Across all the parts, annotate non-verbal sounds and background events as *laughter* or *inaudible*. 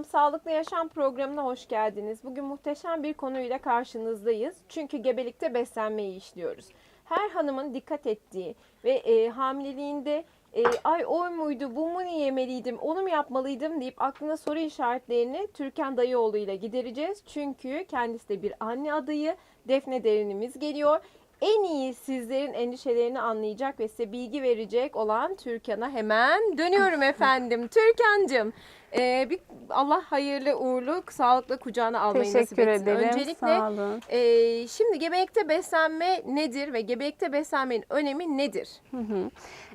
Sağlıklı Yaşam programına hoş geldiniz. Bugün muhteşem bir konuyla karşınızdayız. Çünkü gebelikte beslenmeyi işliyoruz. Her hanımın dikkat ettiği ve e, hamileliğinde e, ay o muydu, bu mu yemeliydim, onu mu yapmalıydım deyip aklına soru işaretlerini Türkan Dayıoğlu ile gidereceğiz. Çünkü kendisi de bir anne adayı. Defne Derinimiz geliyor. En iyi sizlerin endişelerini anlayacak ve size bilgi verecek olan Türkan'a hemen dönüyorum *laughs* efendim. Türkan'cığım e, bir Allah hayırlı uğurlu sağlıklı kucağına almayı nasip Teşekkür etsin. ederim. Öncelikle Sağ olun. e, şimdi gebelikte beslenme nedir ve gebelikte beslenmenin önemi nedir?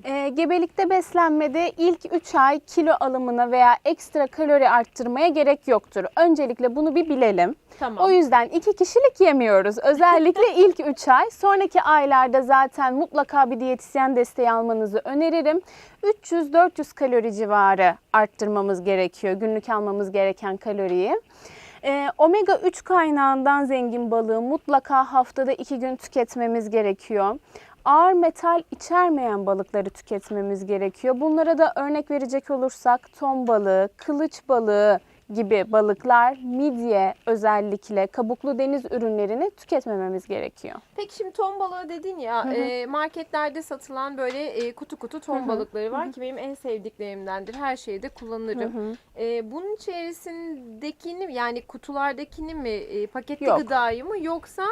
Ee, gebelikte beslenmede ilk 3 ay kilo alımına veya ekstra kalori arttırmaya gerek yoktur. Öncelikle bunu bir bilelim. Tamam. O yüzden iki kişilik yemiyoruz. Özellikle *laughs* ilk 3 ay. Sonraki aylarda zaten mutlaka bir diyetisyen desteği almanızı öneririm. 300-400 kalori civarı arttırmamız gerekiyor. Günlük almamız gereken kaloriyi. Ee, omega 3 kaynağından zengin balığı mutlaka haftada 2 gün tüketmemiz gerekiyor. Ağır metal içermeyen balıkları tüketmemiz gerekiyor. Bunlara da örnek verecek olursak ton balığı, kılıç balığı gibi balıklar, midye özellikle kabuklu deniz ürünlerini tüketmememiz gerekiyor. Peki şimdi ton balığı dedin ya e, marketlerde satılan böyle e, kutu kutu ton balıkları var ki benim en sevdiklerimdendir. Her şeyde kullanırım. E, bunun içerisindekini yani kutulardakini mi e, paketli Yok. gıdayı mı yoksa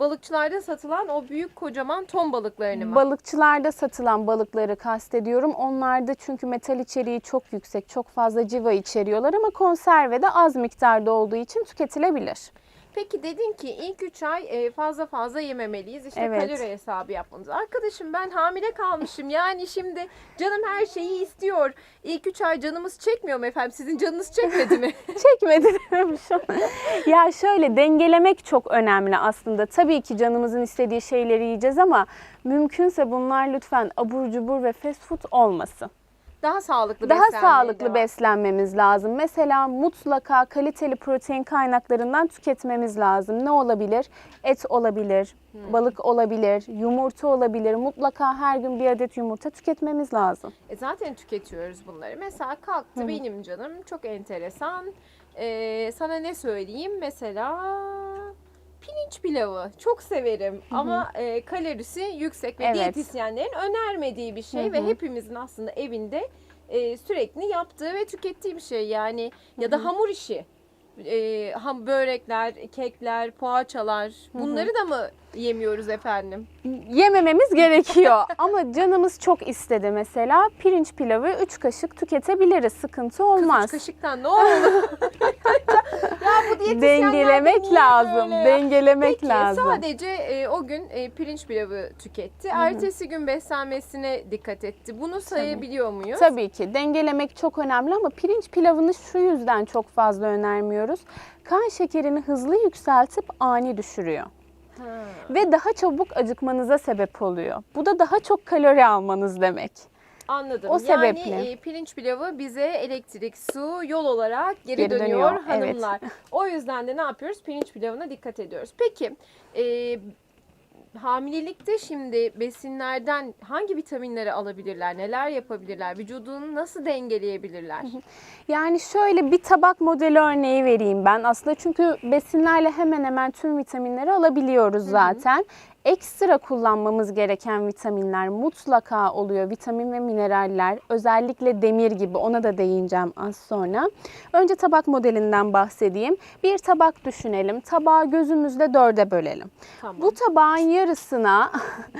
balıkçılarda satılan o büyük kocaman ton balıklarını mı? Balıkçılarda satılan balıkları kastediyorum. Onlarda çünkü metal içeriği çok yüksek, çok fazla civa içeriyorlar ama konserve de az miktarda olduğu için tüketilebilir. Peki dedin ki ilk 3 ay e, fazla fazla yememeliyiz. İşte Evet. kalori hesabı yapmamız. Arkadaşım ben hamile kalmışım. Yani şimdi canım her şeyi istiyor. İlk 3 ay canımız çekmiyor mu efendim? Sizin canınız çekmedi mi? *laughs* Çekmedi demişim. ya şöyle dengelemek çok önemli aslında. Tabii ki canımızın istediği şeyleri yiyeceğiz ama mümkünse bunlar lütfen abur cubur ve fast food olmasın. Daha sağlıklı Daha sağlıklı devam. beslenmemiz lazım. Mesela mutlaka kaliteli protein kaynaklarından tüketmemiz lazım. Ne olabilir? Et olabilir, Hmm. balık olabilir, yumurta olabilir. Mutlaka her gün bir adet yumurta tüketmemiz lazım. E zaten tüketiyoruz bunları. Mesela kalktı benim canım çok enteresan. Ee, sana ne söyleyeyim? Mesela pirinç pilavı çok severim ama e, kalorisi yüksek ve Evet. diyetisyenlerin önermediği bir şey Hı ve hepimizin aslında evinde e, sürekli yaptığı ve tükettiği bir şey yani ya da hamur işi. E, ham börekler, kekler, poğaçalar bunları da mı yemiyoruz efendim? Yemememiz *laughs* gerekiyor ama canımız çok istedi mesela pirinç pilavı 3 kaşık tüketebiliriz. Sıkıntı Kız olmaz. üç kaşıktan ne oldu? *laughs* *laughs* ya diyetisyenler de Dengelemek niye lazım. Dengelemek Peki lazım. sadece e, o gün e, pirinç pilavı tüketti. Ertesi gün beslenmesine dikkat etti. Bunu sayabiliyor muyuz? Tabii ki dengelemek çok önemli ama pirinç pilavını şu yüzden çok fazla önermiyoruz. Kan şekerini hızlı yükseltip ani düşürüyor. Ha. Ve daha çabuk acıkmanıza sebep oluyor. Bu da daha çok kalori almanız demek. Anladım. O yani sebeple. e, pirinç pilavı bize elektrik, su, yol olarak geri, Geri dönüyor, dönüyor, evet. hanımlar. O yüzden de ne yapıyoruz? Pirinç pilavına dikkat ediyoruz. Peki e, hamilelikte şimdi besinlerden hangi vitaminleri alabilirler? Neler yapabilirler? Vücudunu nasıl dengeleyebilirler? Yani şöyle bir tabak modeli örneği vereyim ben. Aslında çünkü besinlerle hemen hemen tüm vitaminleri alabiliyoruz zaten. Ekstra kullanmamız gereken vitaminler mutlaka oluyor. Vitamin ve mineraller, özellikle demir gibi ona da değineceğim az sonra. Önce tabak modelinden bahsedeyim. Bir tabak düşünelim. Tabağı gözümüzle dörde bölelim. Tamam. Bu tabağın yarısına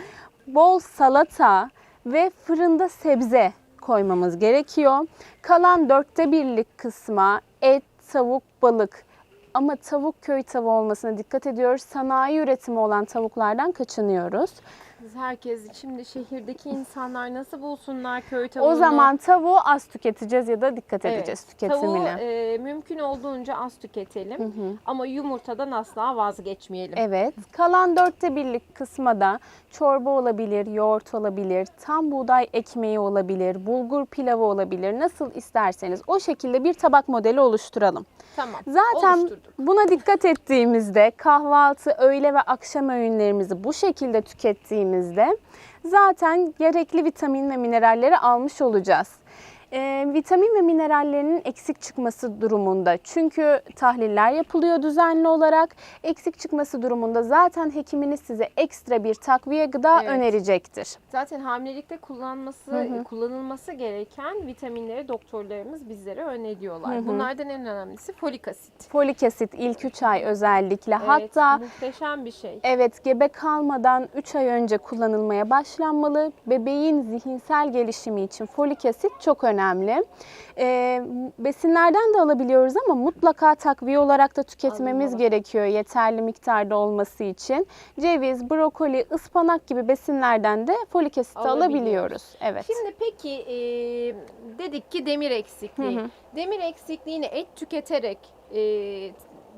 *laughs* bol salata ve fırında sebze koymamız gerekiyor. Kalan dörtte birlik kısma et, tavuk, balık ama tavuk köy tavuğu olmasına dikkat ediyoruz. Sanayi üretimi olan tavuklardan kaçınıyoruz. Biz herkes şimdi şehirdeki insanlar nasıl bulsunlar köy tavuğunu? O zaman tavuğu az tüketeceğiz ya da dikkat Evet, edeceğiz Tavuğu tüketimine. e, mümkün olduğunca az tüketelim. Ama yumurtadan asla vazgeçmeyelim. Evet. Kalan dörtte birlik kısma da çorba olabilir, yoğurt olabilir, tam buğday ekmeği olabilir, bulgur pilavı olabilir. Nasıl isterseniz o şekilde bir tabak modeli oluşturalım. Tamam. Zaten buna dikkat ettiğimizde kahvaltı, öğle ve akşam öğünlerimizi bu şekilde tükettiğimizde zaten gerekli vitamin ve mineralleri almış olacağız. Ee, vitamin ve minerallerinin eksik çıkması durumunda. Çünkü tahliller yapılıyor düzenli olarak. Eksik çıkması durumunda zaten hekiminiz size ekstra bir takviye gıda Evet. önerecektir. Zaten hamilelikte kullanması kullanılması gereken vitaminleri doktorlarımız bizlere öneriyorlar. Bunlardan en önemlisi folik asit. Folik asit ilk 3 ay özellikle. Evet, Hatta muhteşem bir şey. Evet, gebe kalmadan 3 ay önce kullanılmaya başlanmalı. Bebeğin zihinsel gelişimi için folik asit çok önemli. Ee, besinlerden de alabiliyoruz ama mutlaka takviye olarak da tüketmemiz Alınmalı. gerekiyor yeterli miktarda olması için. Ceviz, brokoli, ıspanak gibi besinlerden de folik asit Alabiliyoruz. Evet. Şimdi peki e, dedik ki demir eksikliği. Hı hı. Demir eksikliğini et tüketerek e,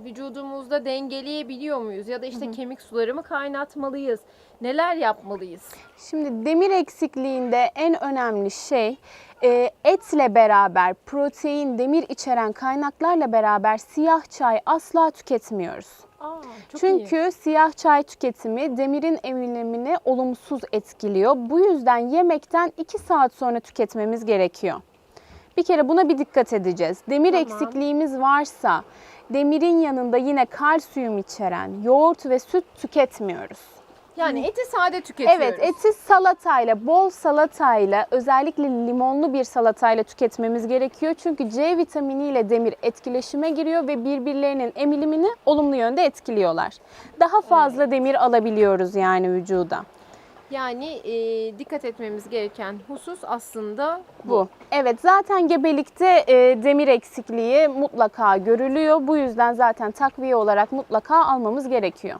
vücudumuzda dengeleyebiliyor muyuz? Ya da işte kemik suları mı kaynatmalıyız? Neler yapmalıyız? Şimdi demir eksikliğinde en önemli şey e, etle beraber protein, demir içeren kaynaklarla beraber siyah çay asla tüketmiyoruz. Aa, çok Çünkü iyi. siyah çay tüketimi demirin emilimini olumsuz etkiliyor. Bu yüzden yemekten 2 saat sonra tüketmemiz gerekiyor. Bir kere buna bir dikkat edeceğiz. Demir Tamam. eksikliğimiz varsa demirin yanında yine kalsiyum içeren yoğurt ve süt tüketmiyoruz. Yani eti sade tüketiyoruz. Evet, eti salatayla, bol salatayla, özellikle limonlu bir salatayla tüketmemiz gerekiyor. Çünkü C vitamini ile demir etkileşime giriyor ve birbirlerinin emilimini olumlu yönde etkiliyorlar. Daha fazla demir alabiliyoruz yani vücuda. Yani e, dikkat etmemiz gereken husus aslında Bu. Evet, zaten gebelikte e, demir eksikliği mutlaka görülüyor. Bu yüzden zaten takviye olarak mutlaka almamız gerekiyor.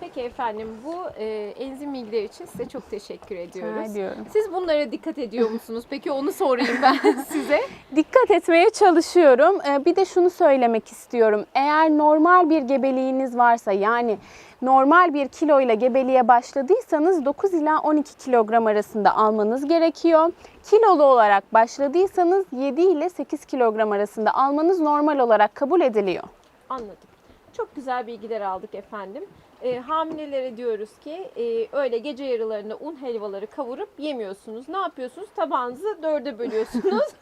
Peki efendim bu e, enzim bilgiler için size çok teşekkür ediyoruz. ediyorum. Siz bunlara dikkat ediyor musunuz? Peki onu sorayım ben *laughs* size. Dikkat etmeye çalışıyorum. Ee, Bir de şunu söylemek istiyorum. Eğer normal bir gebeliğiniz varsa yani normal bir kilo ile gebeliğe başladıysanız 9 ila 12 kilogram arasında almanız gerekiyor. Kilolu olarak başladıysanız 7 ile 8 kilogram arasında almanız normal olarak kabul ediliyor. Anladım. Çok güzel bilgiler aldık efendim. E, hamilelere diyoruz ki e, öyle gece yarılarında un helvaları kavurup yemiyorsunuz. Ne yapıyorsunuz? Tabağınızı dörde bölüyorsunuz.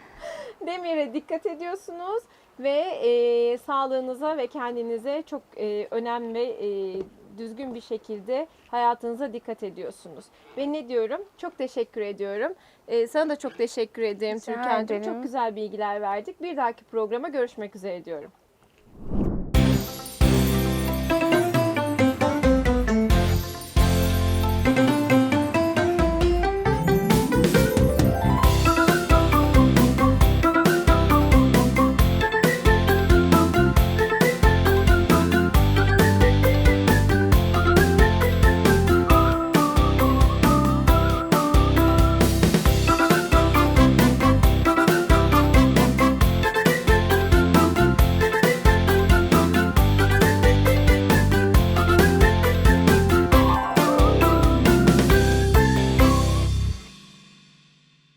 *laughs* Demire dikkat ediyorsunuz ve e, sağlığınıza ve kendinize çok e, önem ve e, düzgün bir şekilde hayatınıza dikkat ediyorsunuz. Ve ne diyorum? Çok teşekkür ediyorum. E, sana da çok teşekkür ederim Türkan'cığım. Çok güzel bilgiler verdik. Bir dahaki programa görüşmek üzere diyorum.